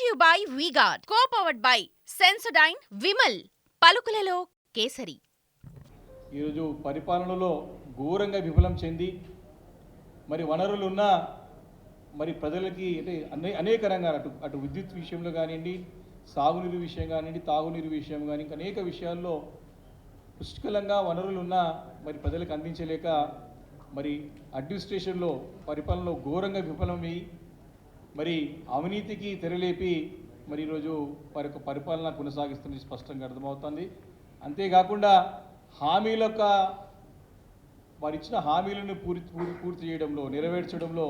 Brought you by VGuard co powered by Sensodyne Vimal. పలుకులలో kesari. ఈరోజు పరిపాలనలో ఘోరంగా విఫలం చెంది మరి వనరులు ఉన్నా మరి ప్రజలకి అంటే అనే అనేక రంగాలు అటు అటు విద్యుత్ విషయంలో కానివ్వండి సాగునీరు విషయం కానివ్వండి తాగునీరు విషయం కానీ ఇంకా అనేక విషయాల్లో పుష్కలంగా వనరులు ఉన్నా మరి ప్రజలకు అందించలేక మరి అడ్మినిస్ట్రేషన్లో పరిపాలనలో ఘోరంగా విఫలమై మరి అవినీతికి తెరలేపి మరి ఈరోజు వారి యొక్క పరిపాలన కొనసాగిస్తుంది స్పష్టంగా అర్థమవుతుంది. అంతేకాకుండా హామీల యొక్క వారు ఇచ్చిన హామీలను పూర్తి పూర్తి పూర్తి చేయడంలో నెరవేర్చడంలో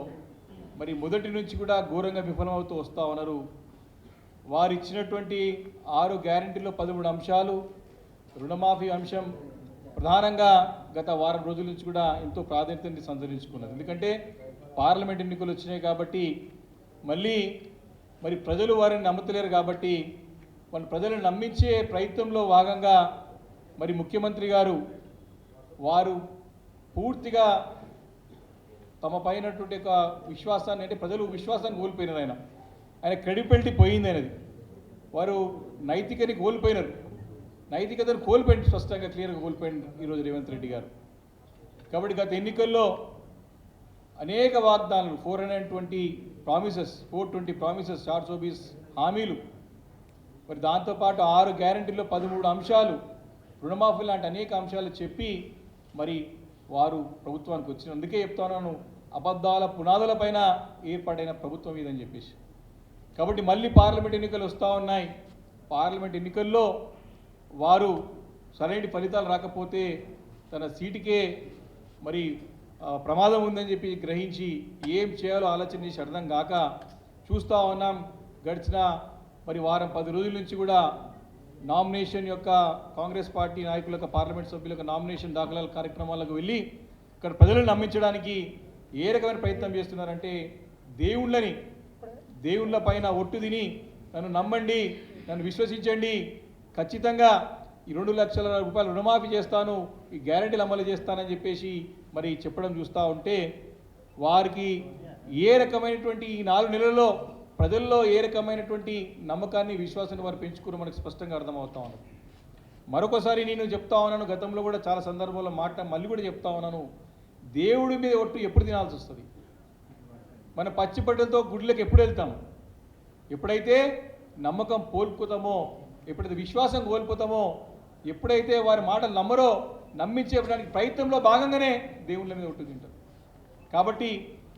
మరి మొదటి నుంచి కూడా ఘోరంగా విఫలమవుతూ వస్తూ ఉన్నారు. వారు ఇచ్చినటువంటి ఆరు గ్యారంటీలో పదమూడు అంశాలు రుణమాఫీ అంశం ప్రధానంగా గత వారం రోజుల నుంచి కూడా ఎంతో ప్రాధాన్యతని సంతరించుకున్నది. ఎందుకంటే పార్లమెంట్ ఎన్నికలు వచ్చినాయి కాబట్టి మళ్ళీ మరి ప్రజలు వారిని నమ్ముతలేరు కాబట్టి మన ప్రజలను నమ్మించే ప్రయత్నంలో భాగంగా మరి ముఖ్యమంత్రి గారు వారు పూర్తిగా తమ పైనటువంటి ఒక విశ్వాసాన్ని అంటే ప్రజలు విశ్వాసాన్ని కోల్పోయినారు ఆయన. ఆయన క్రెడిబిలిటీ పోయింది అనేది వారు నైతికని కోల్పోయినారు. నైతికతను కోల్పోయింది స్పష్టంగా క్లియర్గా కోల్పోయింది ఈరోజు రేవంత్ రెడ్డి గారు. కాబట్టి గత ఎన్నికల్లో అనేక వాగ్దానాలు four hundred twenty promises four twenty promises చార్ చోబీస్ హామీలు. మరి దాంతోపాటు ఆరు గ్యారంటీల్లో పదమూడు అంశాలు రుణమాఫీ లాంటి అనేక అంశాలు చెప్పి మరి వారు ప్రభుత్వానికి వచ్చిన అందుకే చెప్తున్నాను అబద్ధాల పునాదులపైన ఏర్పాటైన ప్రభుత్వం ఇదని చెప్పేసి. కాబట్టి మళ్ళీ పార్లమెంట్ ఎన్నికలు వస్తూ ఉన్నాయి. పార్లమెంట్ ఎన్నికల్లో వారు సరైన ఫలితాలు రాకపోతే తన సీటుకే మరి ప్రమాదం ఉందని చెప్పి గ్రహించి ఏం చేయాలో ఆలోచన చేసి అర్థం కాక చూస్తూ ఉన్నాం. గడిచిన మరి వారం పది రోజుల నుంచి కూడా నామినేషన్ యొక్క కాంగ్రెస్ పార్టీ నాయకుల యొక్క పార్లమెంట్ సభ్యుల యొక్క నామినేషన్ దాఖలాల కార్యక్రమాలకు వెళ్ళి ఇక్కడ ప్రజలను నమ్మించడానికి ఏ రకమైన ప్రయత్నం చేస్తున్నారంటే దేవుళ్ళని దేవుళ్ళ పైన ఒట్టు తిని నన్ను నమ్మండి నన్ను విశ్వసించండి. ఖచ్చితంగా ఈ రెండు లక్షల రూపాయలు రుణమాఫీ చేస్తాను ఈ గ్యారెంటీలు అమలు చేస్తానని చెప్పేసి మరి చెప్పడం చూస్తూ ఉంటే వారికి ఏ రకమైనటువంటి ఈ నాలుగు నెలల్లో ప్రజల్లో ఏ రకమైనటువంటి నమ్మకాన్ని విశ్వాసాన్ని వారు పెంచుకుని మనకు స్పష్టంగా అర్థమవుతా ఉన్నది. మరొకసారి నేను చెప్తా ఉన్నాను గతంలో కూడా చాలా సందర్భాల్లో మాట మళ్ళీ కూడా చెప్తా ఉన్నాను. దేవుడి మీద ఒట్టు ఎప్పుడు తినాల్సి వస్తుంది? మన పచ్చి బట్టలతో గుడ్లకు ఎప్పుడు వెళ్తాం? ఎప్పుడైతే నమ్మకం కోల్పోతామో ఎప్పుడైతే విశ్వాసం కోల్పోతామో ఎప్పుడైతే వారి మాటలు నమ్మరో నమ్మించేయడానికి ప్రయత్నంలో భాగంగానే దేవుళ్ళ మీద ఒట్టు తింటారు. కాబట్టి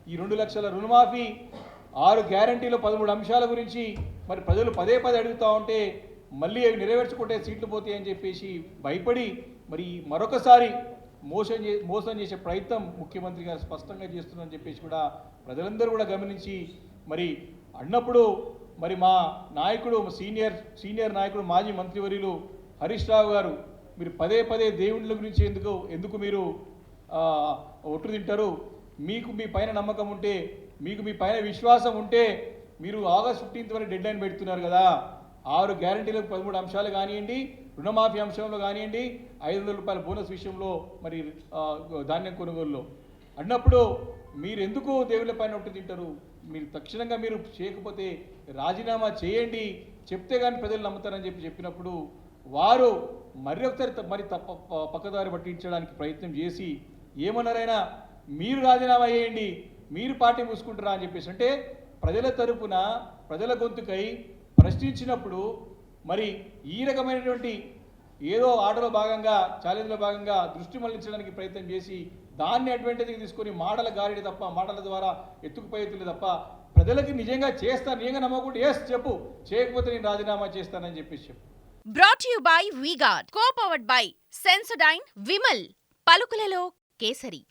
ఈ రెండు లక్షల రుణమాఫీ ఆరు గ్యారంటీలు పదమూడు అంశాల గురించి మరి ప్రజలు పదే పదే అడుగుతూ ఉంటే మళ్ళీ అవి నెరవేర్చుకుంటే సీట్లు పోతాయి అని చెప్పేసి భయపడి మరి మరొకసారి మోసం చే మోసం చేసే ప్రయత్నం ముఖ్యమంత్రి గారు స్పష్టంగా చేస్తున్నారని చెప్పేసి కూడా ప్రజలందరూ కూడా గమనించి మరి అన్నప్పుడు మరి మా నాయకుడు సీనియర్ సీనియర్ నాయకుడు మాజీ మంత్రివర్యులు హరీష్ రావు గారు మీరు పదే పదే దేవుళ్ళ గురించి ఎందుకు ఎందుకు మీరు ఒట్టు తింటారు? మీకు మీ పైన నమ్మకం ఉంటే మీకు మీ పైన విశ్వాసం ఉంటే మీరు ఆగస్ట్ ఫిఫ్టీన్త్ వరకు డెడ్ లైన్ పెడుతున్నారు కదా. ఆరు గ్యారంటీలకు పదమూడు అంశాలు కానివ్వండి రుణమాఫీ అంశంలో కానివ్వండి ఐదు వందల రూపాయల బోనస్ విషయంలో మరి ధాన్యం కొనుగోలులో. అన్నప్పుడు మీరు ఎందుకు దేవుళ్ళ పైన ఒట్టు తింటారు? మీరు తక్షణంగా మీరు చేయకపోతే రాజీనామా చేయండి చెప్తే కానీ ప్రజలు నమ్ముతారని చెప్పి చెప్పినప్పుడు వారు మరి ఒకసారి మరి తప్ప పక్కదారి పట్టించడానికి ప్రయత్నం చేసి ఏమన్నారైనా మీరు రాజీనామా చేయండి మీరు పార్టీ మూసుకుంటారా అని చెప్పేసి అంటే ప్రజల తరపున ప్రజల గొంతుకై ప్రశ్నించినప్పుడు మరి ఈ రకమైనటువంటి ఏదో ఆటలో భాగంగా ఛాలెంజ్లో భాగంగా దృష్టి మళ్ళించడానికి ప్రయత్నం చేసి దాన్ని అడ్వాంటేజ్కి తీసుకొని మాటల గారిడి తప్ప మాటల ద్వారా ఎత్తుకుపోయేతులే తప్ప ప్రజలకి నిజంగా చేస్తాను నిజంగా నమ్మకుండా ఎస్ చెప్పు చేయకపోతే నేను రాజీనామా చేస్తానని చెప్పేసి చెప్పు. Brought you by VGuard co powered by Sensodyne Vimal పలుకులలో kesari